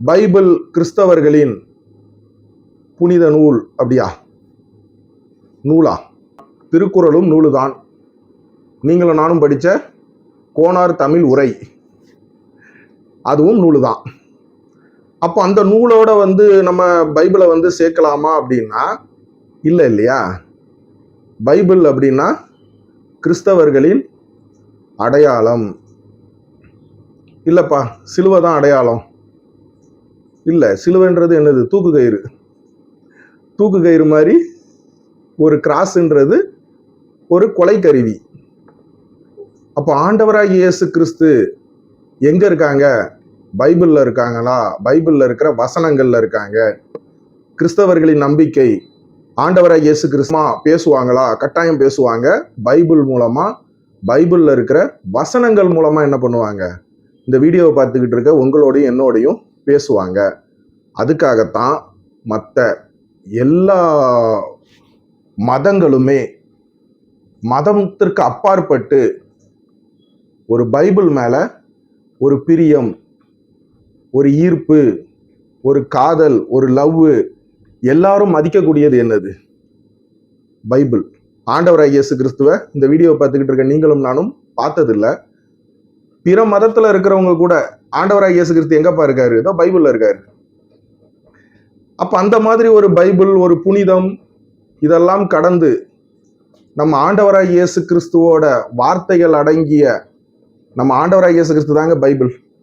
Bible கிறிஸ்தவர்களின் புனித நூல் அப்படியா? நூலா? திருக்குறளும் நூலுதான். நீங்களும் நானும் படித்த கோனார் தமிழ் உரை. அதுவும் நூலு தான் அப்போ அந்த நூலோட வந்து நம்ம பைபிளை வந்து சேர்க்கலாமா அப்படின்னா இல்லை இல்லையா? பைபிள் அப்படின்னா கிறிஸ்தவர்களின் அடையாளம். இல்லைப்பா சிலுவை தான் அடையாளம். இல்லை சிலுவைன்றது என்னது? தூக்கு கயிறு. தூக்கு கயிறு மாதிரி ஒரு கிராஸ்ன்றது ஒரு கொலை கருவி அப்போ ஆண்டவராக இயேசு கிறிஸ்து எங்கே இருக்காங்க? பைபிளில் இருக்காங்களா? பைபிளில் இருக்கிற வசனங்களில் இருக்காங்க. கிறிஸ்தவர்களின் நம்பிக்கை ஆண்டவராக இயேசு கிறிஸ்துமா பேசுவாங்களா? கட்டாயம் பேசுவாங்க. பைபிள் மூலமாக பைபிளில் இருக்கிற வசனங்கள் மூலமாக என்ன பண்ணுவாங்க? இந்த வீடியோவை பார்த்துக்கிட்டு இருக்க உங்களோடையும் என்னோடையும் பேசுவாங்க. அதுக்காகத்தான் மற்ற எல்லா மதங்களுமே மதத்திற்கு அப்பாற்பட்டு ஒரு பைபிள் மேலே ஒரு பிரியம் ஒரு ஈர்ப்பு ஒரு காதல் ஒரு லவ்வு எல்லாரும் மதிக்கக்கூடியது என்னது? பைபிள். ஆண்டவராகிய இயேசு கிறிஸ்துவ இந்த வீடியோவை பார்த்துக்கிட்டு இருக்க நீங்களும் நானும் பார்த்ததில்ல. பிற மதத்தில் இருக்கிறவங்க கூட ஆண்டவராக இயேசு கிறிஸ்து எங்கப்பா இருக்காரு? ஏதோ பைபிளில் இருக்காரு. அப்போ அந்த மாதிரி ஒரு பைபிள் ஒரு புனிதம் இதெல்லாம் கடந்து நம்ம ஆண்டவராக இயேசு கிறிஸ்துவோட வார்த்தைகள் அடங்கிய நம்ம ஆண்டவராக இயேசு கிறிஸ்து தாங்க பைபிள்.